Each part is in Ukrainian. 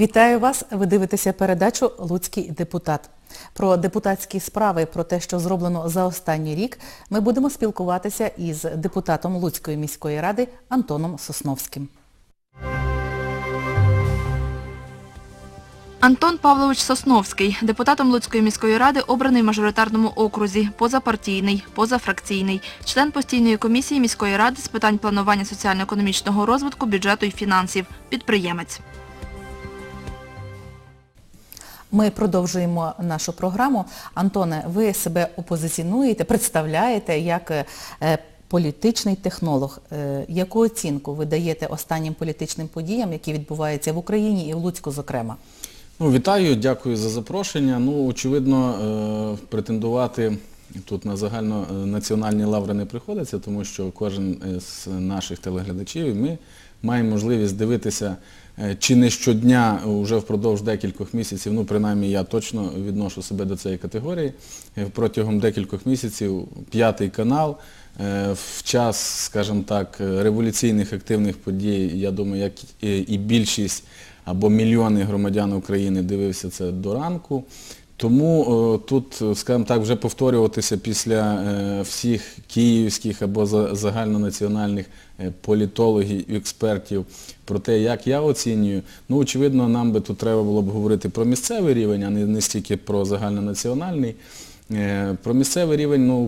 Вітаю вас! Ви дивитеся передачу Луцький депутат. Про депутатські справи, про те, що зроблено за останній рік, ми будемо спілкуватися із депутатом Луцької міської ради Антоном Сосновським. Антон Павлович Сосновський, депутатом Луцької міської ради, обраний в мажоритарному окрузі, позапартійний, позафракційний, член постійної комісії міської ради з питань планування соціально-економічного розвитку, бюджету і фінансів, підприємець. Ми продовжуємо нашу програму. Антоне, ви себе опозиціонуєте, представляєте як е, політичний технолог. Е, Яку оцінку ви даєте останнім політичним подіям, які відбуваються в Україні і в Луцьку зокрема? Ну, вітаю, дякую за запрошення. Ну, очевидно, е, претендувати тут на загальнонаціональні лаври не приходиться, тому що кожен з наших телеглядачів ми маємо можливість дивитися чи не щодня вже впродовж декількох місяців, ну принаймні я точно відношу себе до цієї категорії, е, протягом декількох місяців п'ятий канал е, в час, скажімо так, революційних активних подій, я думаю, як і більшість або мільйони громадян України дивився це до ранку. Тому е, тут, е, скажімо так, вже повторюватися після е, всіх київських або загальнонаціональних політологів експертів про те, як я оцінюю, ну, очевидно, нам би тут треба було б говорити про місцевий рівень, а не, стільки про загальнонаціональний. Про місцевий рівень, ну,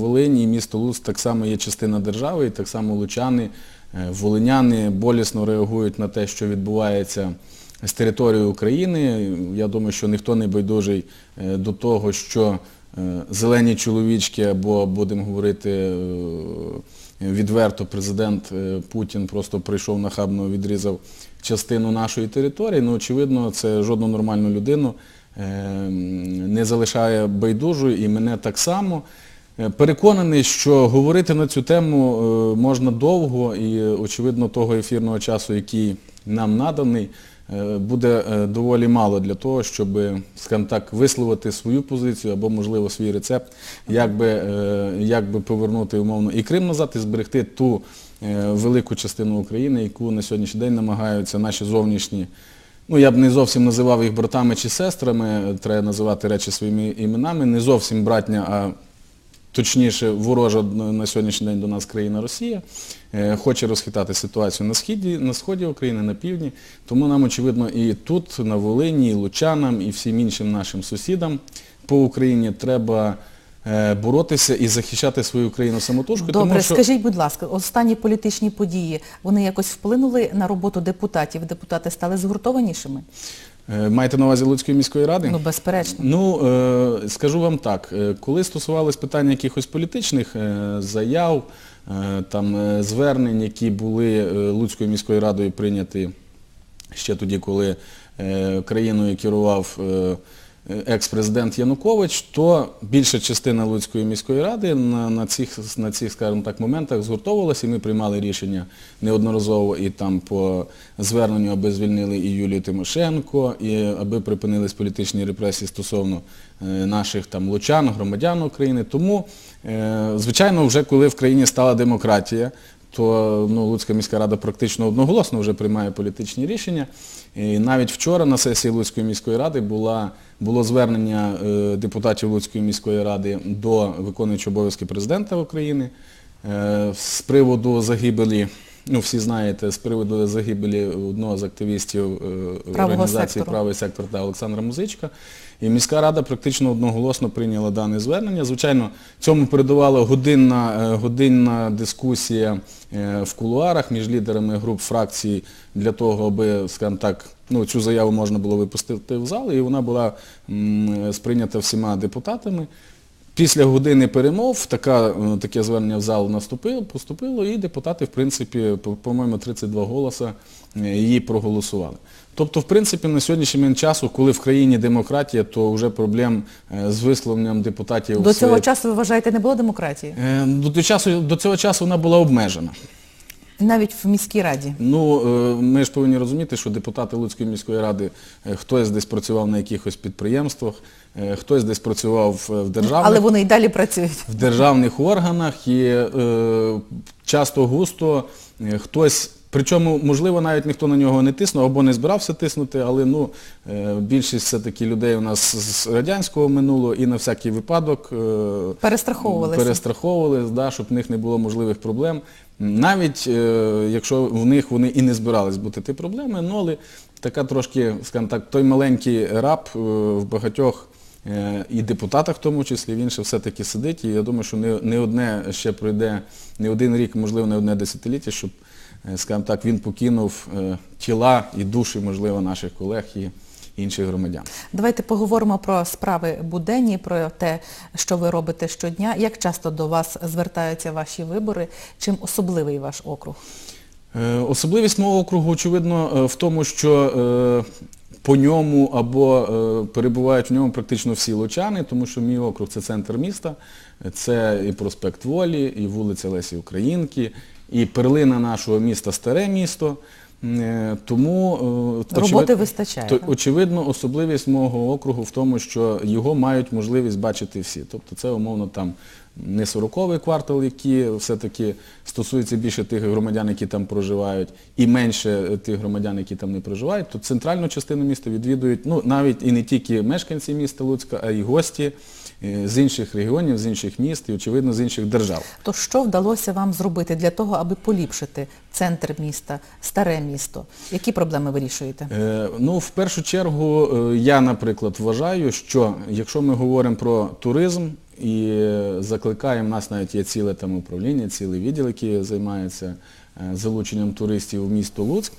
Волинь і місто Луцьк так само є частина держави, і так само лучани, волиняни болісно реагують на те, що відбувається з території України. Я думаю, що ніхто не байдужий е, до того, що е, зелені чоловічки, або, будемо говорити е, відверто, президент Путін просто прийшов нахабно, відрізав частину нашої території. Ну, очевидно, це жодну нормальну людину не залишає байдужою і мене так само. Переконаний, що говорити на цю тему можна довго і, очевидно, того ефірного часу, який нам наданий, буде е, доволі мало для того, щоб, так, висловити свою позицію або, можливо, свій рецепт, як би, е, як би повернути умовно і Крим назад, і зберегти ту е, велику частину України, яку на сьогоднішній день намагаються наші зовнішні Ну, я б не зовсім називав їх братами чи сестрами, треба називати речі своїми іменами, не зовсім братня, а точніше ворожа на сьогоднішній день до нас країна Росія, е, хоче розхитати ситуацію на східі, на сході України, на півдні. Тому нам, очевидно, і тут, на Волині, і Лучанам, і всім іншим нашим сусідам по Україні треба е, боротися і захищати свою країну самотужки. Добре, тому що... скажіть, будь ласка, останні політичні події, вони якось вплинули на роботу депутатів? Депутати стали згуртованішими? Е, Маєте на увазі Луцької міської ради? Ну, безперечно. Ну, е, скажу вам так, е, коли стосувалось питання якихось політичних заяв, там, звернень, які були Луцькою міською радою прийняті ще тоді, коли країною керував екс-президент Янукович, то більша частина Луцької міської ради на, на цих, на цих, скажімо так, моментах згуртовувалася, і ми приймали рішення неодноразово і там по зверненню, аби звільнили і Юлію Тимошенко, і аби припинились політичні репресії стосовно е, наших там лучан, громадян України. Тому, е, звичайно, вже коли в країні стала демократія, то ну, Луцька міська рада практично одноголосно вже приймає політичні рішення. І навіть вчора на сесії Луцької міської ради була, було звернення е, депутатів Луцької міської ради до виконуючого обов'язки президента України е, з приводу загибелі, ну всі знаєте, з приводу загибелі одного з активістів е, організації сектору. правий сектор та Олександра Музичка. І міська рада практично одноголосно прийняла дане звернення. Звичайно, цьому передувала годинна, е, годинна дискусія е, в кулуарах між лідерами груп фракцій для того, аби, скажімо так, ну, цю заяву можна було випустити в зал, і вона була сприйнята всіма депутатами. Після години перемов така, е, таке звернення в зал наступило, поступило, і депутати, в принципі, по- по-моєму, 32 голоса е, її проголосували. Тобто, в принципі, на сьогоднішній момент часу, коли в країні демократія, то вже проблем е, з висловленням депутатів... До цього часу, ви вважаєте, не було демократії? До, до, часу, до цього часу вона була обмежена. Навіть в міській раді. Ну, е, ми ж повинні розуміти, що депутати Луцької міської ради, е, хтось десь працював на якихось підприємствах, е, хтось десь працював в державних, Але вони і далі працюють. в державних органах і часто густо хтось Причому, можливо, навіть ніхто на нього не тиснув або не збирався тиснути, але ну, е, більшість все-таки людей у нас з радянського минулого і на всякий випадок е, Перестраховувалися. перестраховували, да, щоб в них не було можливих проблем. Навіть е, якщо в них вони і не збирались бути ті проблеми, ну але така трошки, скажімо так, той маленький раб в багатьох і депутатах в тому числі, він ще все-таки сидить. І я думаю, що не, не одне ще пройде, не один рік, можливо, не одне десятиліття, щоб, скажімо так, він покинув е, тіла і душі, можливо, наших колег і інших громадян. Давайте поговоримо про справи буденні, про те, що ви робите щодня. Як часто до вас звертаються ваші вибори? Чим особливий ваш округ? Е, Особливість мого округу, очевидно, е, в тому, що е, по ньому або е, перебувають в ньому практично всі лучани, тому що мій округ це центр міста, це і проспект Волі, і вулиця Лесі Українки, і перлина нашого міста Старе місто. Е, Тому роботи Роботи вистачає, то, очевидно, особливість мого округу в тому, що його мають можливість бачити всі. Тобто це умовно там не 40-й квартал, який все-таки стосується більше тих громадян, які там проживають, і менше тих громадян, які там не проживають, то центральну частину міста відвідують ну, навіть і не тільки мешканці міста Луцька, а й гості е, з інших регіонів, з інших міст і, очевидно, з інших держав. То що вдалося вам зробити для того, аби поліпшити центр міста, старе місто? Які проблеми вирішуєте? Е, Ну, в першу чергу, е, я, наприклад, вважаю, що якщо ми говоримо про туризм і закликаємо, у нас навіть є ціле там управління, цілий відділ, який займається е, залученням туристів в місто Луцьк,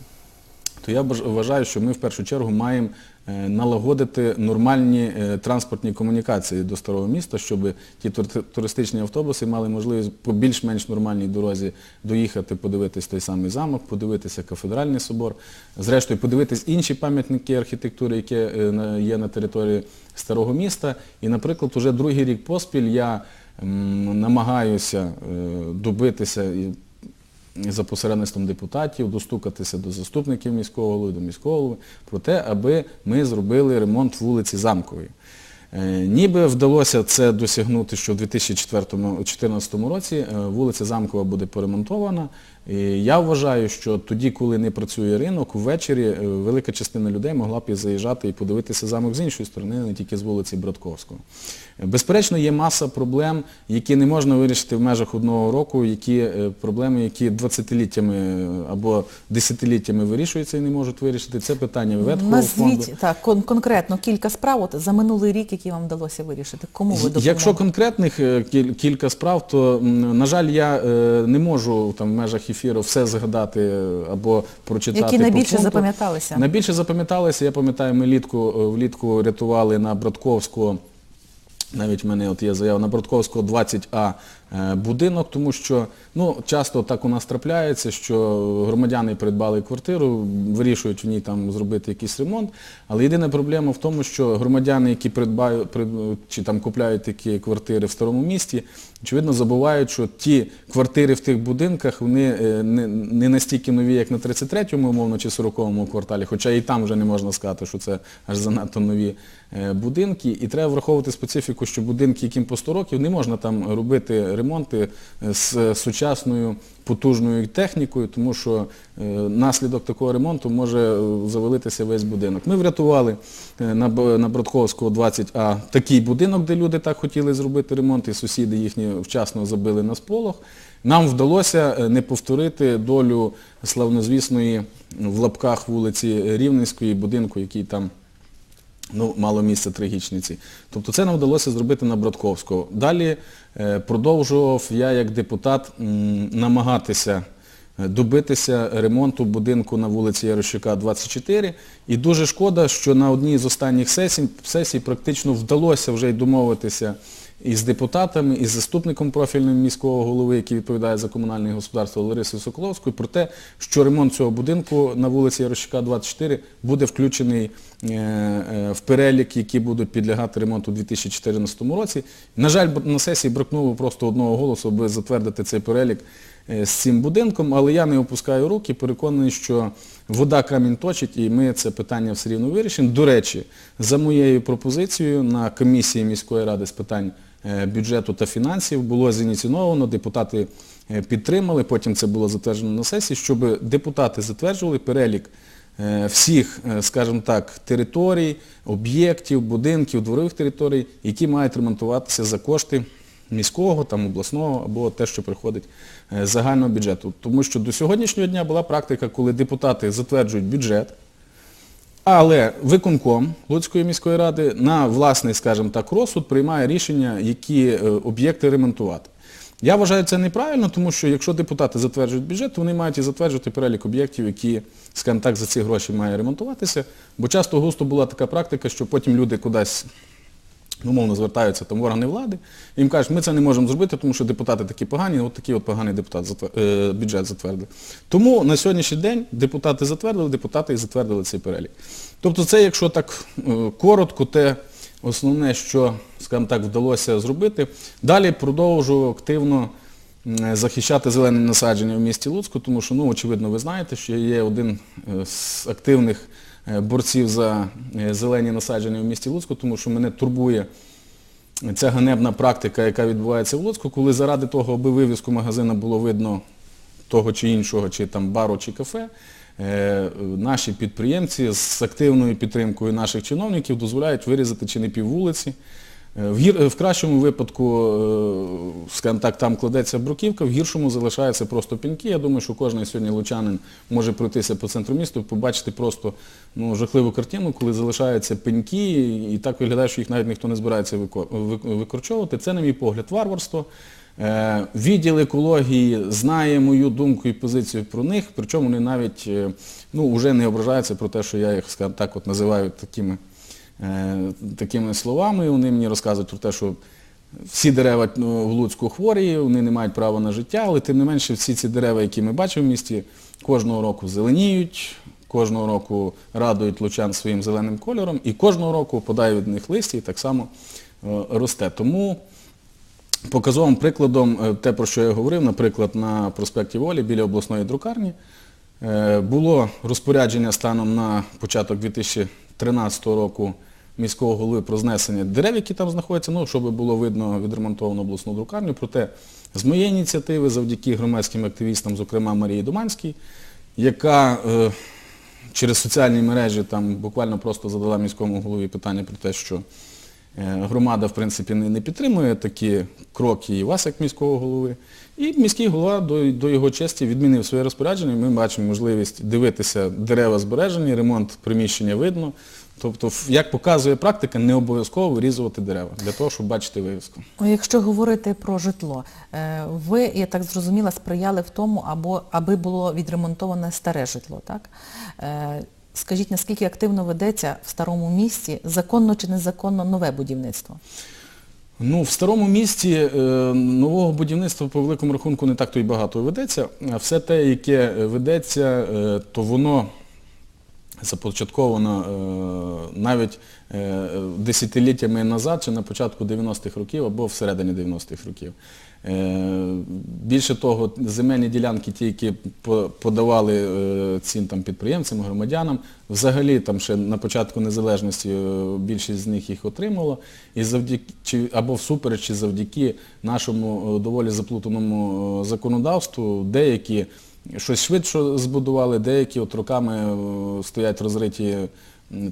то я вважаю, що ми в першу чергу маємо е, налагодити нормальні е, транспортні комунікації до старого міста, щоб ті туристичні автобуси мали можливість по більш-менш нормальній дорозі доїхати, подивитись той самий замок, подивитися кафедральний собор, зрештою подивитись інші пам'ятники архітектури, які е, є на території старого міста. І, наприклад, уже другий рік поспіль я намагаюся добитися за посередництвом депутатів, достукатися до заступників міського голови, до міського голови, про те, аби ми зробили ремонт вулиці Замкової. Е, Ніби вдалося це досягнути, що в 2014 році е, вулиця Замкова буде поремонтована. І я вважаю, що тоді, коли не працює ринок, ввечері е, велика частина людей могла б і заїжджати і подивитися замок з іншої сторони, не тільки з вулиці Братковського. Безперечно, є маса проблем, які не можна вирішити в межах одного року, які е, проблеми, які 20-літтями е, або десятиліттями вирішуються і не можуть вирішити. Це питання ветхового фонду. Назвіть так, кон- конкретно кілька справ от, за минулий рік, які вам вдалося вирішити. Кому ви допомогли? Якщо конкретних кіль- кілька справ, то, на жаль, я не можу там, в межах ефіру все згадати або прочитати. Які найбільше запам'яталися? Найбільше запам'яталися, я пам'ятаю, ми влітку, е, влітку рятували на Бродковську, навіть в мене от є заява на Братковського 20А е, будинок, тому що ну, часто так у нас трапляється, що громадяни придбали квартиру, вирішують в ній там зробити якийсь ремонт, але єдина проблема в тому, що громадяни, які придбають чи там купляють такі квартири в старому місті, очевидно забувають, що ті квартири в тих будинках, вони е, не, не настільки нові, як на 33-му, умовно, чи 40-му кварталі, хоча і там вже не можна сказати, що це аж занадто нові е, будинки. І треба враховувати специфіку, що будинки, яким по 100 років, не можна там робити ремонти е, з сучасною потужною технікою, тому що е, наслідок такого ремонту може е, завалитися весь будинок. Ми врятували на, Б- на Братковського 20А такий будинок, де люди так хотіли зробити ремонт, і сусіди їхні вчасно забили на сполох. Нам вдалося не повторити долю славнозвісної в лапках вулиці Рівненської, будинку, який там ну, мало місця трагічниці. Тобто це нам вдалося зробити на Братковського. Далі е, продовжував я як депутат намагатися е, добитися ремонту будинку на вулиці Ярощука, 24. І дуже шкода, що на одній з останніх сесій, сесій практично вдалося вже й домовитися із депутатами, із заступником профільним міського голови, який відповідає за комунальне господарство Ларисою Соколовською, про те, що ремонт цього будинку на вулиці Ярощука, 24 буде включений е, е, в перелік, які будуть підлягати ремонту у 2014 році. На жаль, на сесії бракнуло просто одного голосу, аби затвердити цей перелік. е, з цим будинком, але я не опускаю руки, переконаний, що вода камінь точить, і ми це питання все рівно вирішимо. До речі, за моєю пропозицією на комісії міської ради з питань бюджету та фінансів було зініційовано, депутати е, підтримали, потім це було затверджено на сесії, щоб депутати затверджували перелік е, всіх, е, скажімо так, територій, об'єктів, будинків, дворових територій, які мають ремонтуватися за кошти міського, там, обласного або те, що приходить е, з загального бюджету. Тому що до сьогоднішнього дня була практика, коли депутати затверджують бюджет, але виконком Луцької міської ради на власний, скажімо так, розсуд приймає рішення, які е, об'єкти ремонтувати. Я вважаю це неправильно, тому що якщо депутати затверджують бюджет, то вони мають і затверджувати перелік об'єктів, які, скажімо так, за ці гроші мають ремонтуватися. Бо часто густо була така практика, що потім люди кудись умовно звертаються там в органи влади, і їм кажуть, ми це не можемо зробити, тому що депутати такі погані, от такий от поганий депутат затвер- е, бюджет затвердили. Тому на сьогоднішній день депутати затвердили, депутати і затвердили цей перелік. Тобто це, якщо так е, коротко, те основне, що, скажімо так, вдалося зробити. Далі продовжую активно захищати зелені насадження в місті Луцьку, тому що, ну, очевидно, ви знаєте, що є один е, з активних е, борців за е, зелені насадження в місті Луцьку, тому що мене турбує ця ганебна практика, яка відбувається в Луцьку, коли заради того, аби вивізку магазина було видно того чи іншого, чи там бару, чи кафе, е, наші підприємці з активною підтримкою наших чиновників дозволяють вирізати чи не пів вулиці. Е, В, гір, в кращому випадку, е, скажімо так, там кладеться бруківка, в гіршому залишаються просто піньки. Я думаю, що кожен сьогодні лучанин може пройтися по центру міста побачити просто ну, жахливу картину, коли залишаються пеньки, і так виглядає, що їх навіть ніхто не збирається викорчовувати. Це, на мій погляд, варварство. Е, Відділ екології знає мою думку і позицію про них, причому вони навіть е, ну, вже не ображаються про те, що я їх, скажімо так, от називаю такими, е, такими словами. Вони мені розказують про те, що всі дерева ну, в Луцьку хворі, вони не мають права на життя, але тим не менше всі ці дерева, які ми бачимо в місті, кожного року зеленіють, кожного року радують лучан своїм зеленим кольором і кожного року опадає від них листя і так само е, росте. Тому Показовим прикладом, е, те, про що я говорив, наприклад, на проспекті Волі біля обласної друкарні, е, було розпорядження станом на початок 2013 року міського голови про знесення дерев, які там знаходяться, ну, щоб було видно відремонтовану обласну друкарню. Проте з моєї ініціативи, завдяки громадським активістам, зокрема Марії Доманській, яка е, через соціальні мережі там буквально просто задала міському голові питання про те, що Е, Громада, в принципі, не, підтримує такі кроки і вас, як міського голови. І міський голова до, до його честі відмінив своє розпорядження. Ми бачимо можливість дивитися дерева збережені, ремонт приміщення видно. Тобто, як показує практика, не обов'язково вирізувати дерева для того, щоб бачити вивіску. Ну, Якщо говорити про житло, е, ви, я так зрозуміла, сприяли в тому, або, аби було відремонтоване старе житло, так? Е, Скажіть, наскільки активно ведеться в старому місті, законно чи незаконно, нове будівництво? Ну, в старому місті е, нового будівництва по великому рахунку не так то й багато ведеться. А все те, яке ведеться, е, то воно започатковано е, навіть е, десятиліттями назад, чи на початку 90-х років, або всередині 90-х років. Е, Більше того, земельні ділянки, ті, які подавали цим там, підприємцям, громадянам, взагалі там ще на початку незалежності більшість з них їх отримало. І завдяки, або всупереч, чи завдяки нашому доволі заплутаному законодавству, деякі щось швидше збудували, деякі от роками е, стоять розриті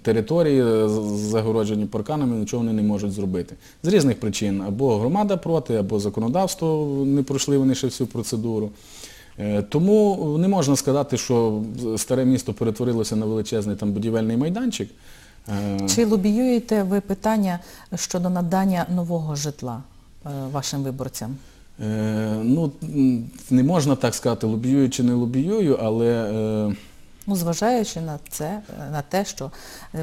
території, е, загороджені парканами, нічого вони не можуть зробити. З різних причин. Або громада проти, або законодавство не пройшли вони ще всю процедуру. Е, Тому не можна сказати, що старе місто перетворилося на величезний там будівельний майданчик. Чи лобіюєте ви питання щодо надання нового житла вашим виборцям? Е, ну, не можна так сказати, лобіюю чи не лобіюю, але е, Ну, зважаючи на це, на те, що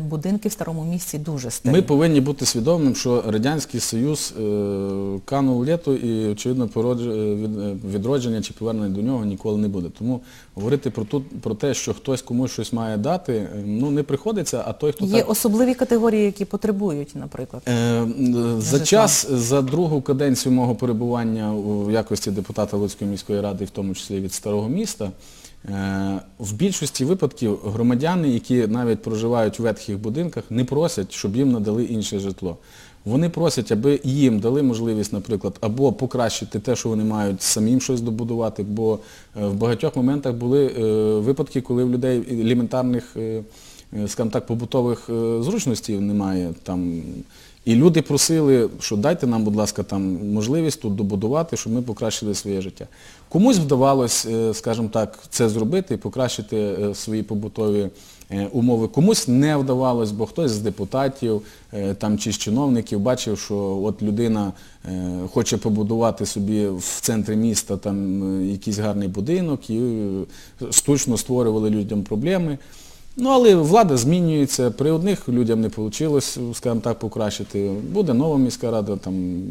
будинки в старому місті дуже старі. Ми повинні бути свідомим, що Радянський Союз е, канув літо і, очевидно, е, е, відродження чи повернення до нього ніколи не буде. Тому говорити про, ту, про те, що хтось комусь щось має дати, е, ну не приходиться, а той, хто Є так... особливі категорії, які потребують, наприклад. Е, За житла. час, за другу каденцію мого перебування у якості депутата Луцької міської ради, в тому числі від Старого міста, в більшості випадків громадяни, які навіть проживають в ветхих будинках, не просять, щоб їм надали інше житло. Вони просять, аби їм дали можливість, наприклад, або покращити те, що вони мають, самим щось добудувати, бо е, в багатьох моментах були е, випадки, коли в людей елементарних е, е, скажімо так, побутових е, зручностей немає. Там. І люди просили, що дайте нам, будь ласка, там можливість тут добудувати, щоб ми покращили своє життя. Комусь вдавалося, скажімо так, це зробити покращити е, свої побутові е, умови. Комусь не вдавалось, бо хтось з депутатів е, там, чи з чиновників бачив, що от людина е, хоче побудувати собі в центрі міста там е, якийсь гарний будинок і е, штучно створювали людям проблеми. Ну, але влада змінюється, при одних людям не вийшло, скажімо так, покращити. Буде нова міська рада, там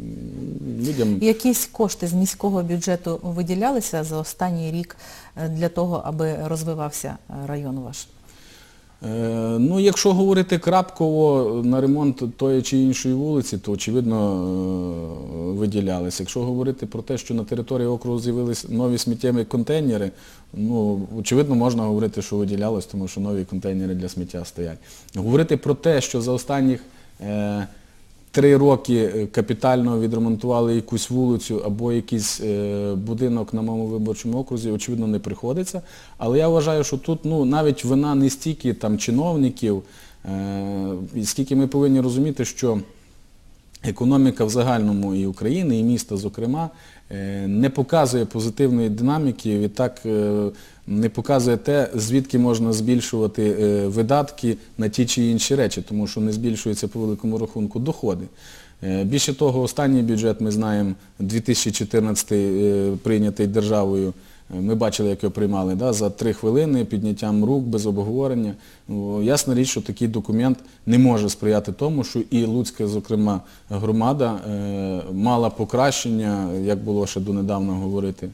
людям. Якісь кошти з міського бюджету виділялися за останній рік е, для того, аби розвивався е, район ваш? Е, Ну, якщо говорити крапково на ремонт тої чи іншої вулиці, то очевидно е, виділялися. Якщо говорити про те, що на території округу з'явилися нові сміттєві контейнери, ну, очевидно, можна говорити, що виділялось, тому що нові контейнери для сміття стоять. Говорити про те, що за останніх е, три роки е, капітально відремонтували якусь вулицю або якийсь е, будинок на моєму виборчому окрузі, очевидно, не приходиться. Але я вважаю, що тут ну, навіть вина не стільки там, чиновників, е, скільки ми повинні розуміти, що економіка в загальному і України, і міста, зокрема, не показує позитивної динаміки, відтак не показує те, звідки можна збільшувати е, видатки на ті чи інші речі, тому що не збільшуються по великому рахунку доходи. Е, Більше того, останній бюджет, ми знаємо, 2014 е, прийнятий державою, ми бачили, як його приймали, да, за три хвилини підняттям рук, без обговорення. Ясна річ, що такий документ не може сприяти тому, що і Луцька, зокрема, громада мала покращення, як було ще донедавна говорити,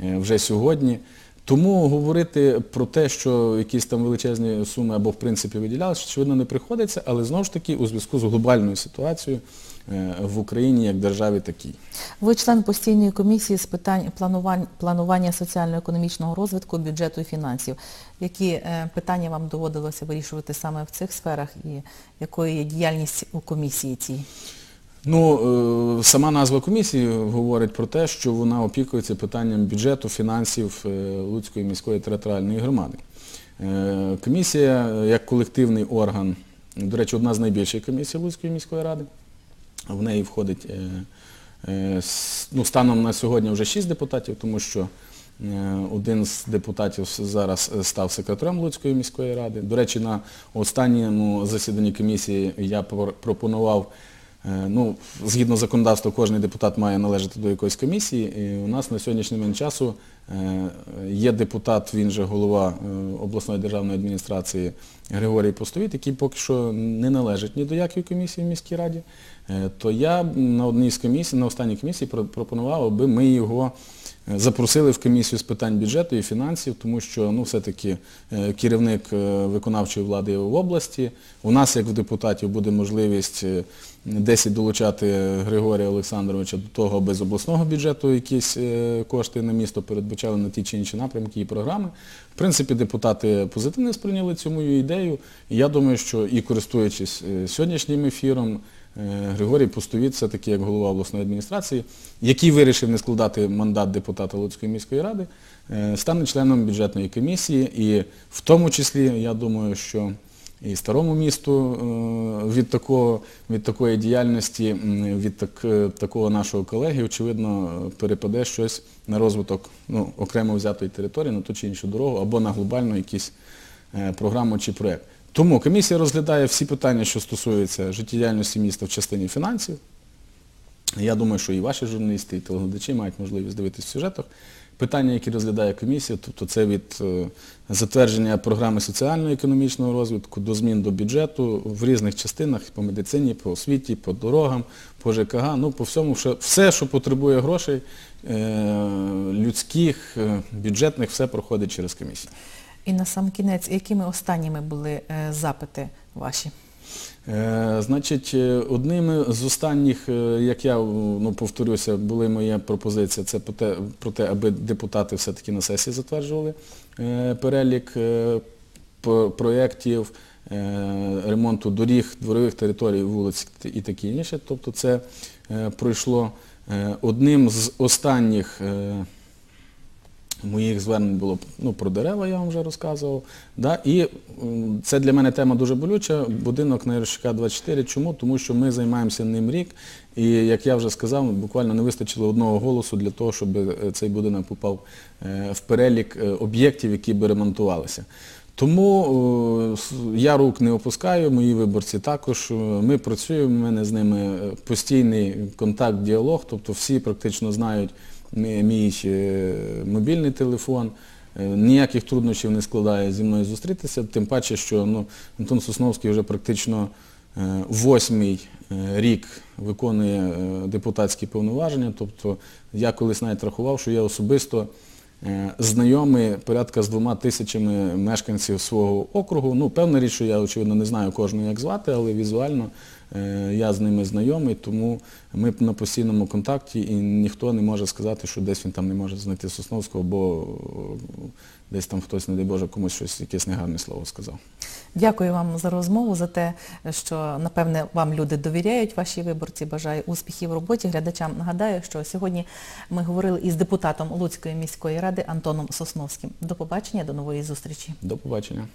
вже сьогодні. Тому говорити про те, що якісь там величезні суми або в принципі виділялися, очевидно, не приходиться, але знову ж таки у зв'язку з глобальною ситуацією е, в Україні як державі такій. Ви член постійної комісії з питань планувань- планування соціально-економічного розвитку, бюджету і фінансів. Які е, питання вам доводилося вирішувати саме в цих сферах і якою є діяльність у комісії цій? Ну, е, сама назва комісії говорить про те, що вона опікується питанням бюджету, фінансів е, Луцької міської територіальної громади. Е, Комісія як колективний орган, до речі, одна з найбільших комісій Луцької міської ради. В неї входить ну, станом на сьогодні вже шість депутатів, тому що один з депутатів зараз став секретарем Луцької міської ради. До речі, на останньому засіданні комісії я пропонував Ну, згідно законодавства, кожен депутат має належати до якоїсь комісії. І у нас на сьогоднішній момент часу е, є депутат, він же голова е, обласної державної адміністрації Григорій Постовіт, який поки що не належить ні до якої комісії в міській раді. Е, То я на одній з комісій, на останній комісії пропонував, аби ми його е, запросили в комісію з питань бюджету і фінансів, тому що ну, все-таки е, керівник е, виконавчої влади в області. У нас, як в депутатів, буде можливість е, десь долучати Григорія Олександровича до того, аби з обласного бюджету якісь кошти на місто передбачали на ті чи інші напрямки і програми. В принципі, депутати позитивно сприйняли цю мою ідею. Я думаю, що і користуючись сьогоднішнім ефіром, Григорій Пустовіт, все-таки як голова обласної адміністрації, який вирішив не складати мандат депутата Луцької міської ради, е, стане членом бюджетної комісії. І в тому числі, я думаю, що і старому місту е, від, такого, від такої діяльності, від так, е, такого нашого колеги, очевидно, е, перепаде щось на розвиток ну, окремо взятої території на ту чи іншу дорогу або на глобальну якусь е, програму чи проєкт. Тому комісія розглядає всі питання, що стосуються життєдіяльності міста в частині фінансів. Я думаю, що і ваші журналісти, і телеглядачі мають можливість дивитися в сюжетах. Питання, які розглядає комісія, тобто це від е, затвердження програми соціально-економічного розвитку до змін до бюджету в різних частинах по медицині, по освіті, по дорогам, по ЖКГ, ну по всьому, все, що потребує грошей, е, людських, е, бюджетних, все проходить через комісію. І на сам кінець, якими останніми були е, запити ваші? Е, Значить, е, одним з останніх, як я ну, повторюся, були моя пропозиція, це про те, про те, аби депутати все-таки на сесії затверджували перелік проєктів ремонту доріг, дворових територій, вулиць і таке інше. Тобто це пройшло одним з останніх моїх звернень було ну, про дерева, я вам вже розказував. Да? І це для мене тема дуже болюча. Будинок на Ярошчака 24. Чому? Тому що ми займаємося ним рік. І як я вже сказав, буквально не вистачило одного голосу для того, щоб е, цей будинок попав е, в перелік е, об'єктів, які би ремонтувалися. Тому я рук не опускаю, мої виборці також. Ми працюємо, у мене з ними постійний контакт, діалог, тобто всі практично знають мій, мобільний телефон. Е, Ніяких труднощів не складає зі мною зустрітися, тим паче, що ну, Антон Сосновський вже практично е, восьмий е, рік виконує депутатські повноваження. Тобто я колись навіть рахував, що я особисто знайомий порядка з двома тисячами мешканців свого округу. Ну, певна річ, що я, очевидно, не знаю кожного, як звати, але візуально е, я з ними знайомий, тому ми на постійному контакті і ніхто не може сказати, що десь він там не може знайти Сосновського, бо е, десь там хтось, не дай Боже, комусь щось якесь негарне слово сказав. Дякую вам за розмову, за те, що, напевне, вам люди довіряють, ваші виборці. Бажаю успіхів в роботі. Глядачам нагадаю, що сьогодні ми говорили із депутатом Луцької міської ради Антоном Сосновським. До побачення, до нової зустрічі. До побачення.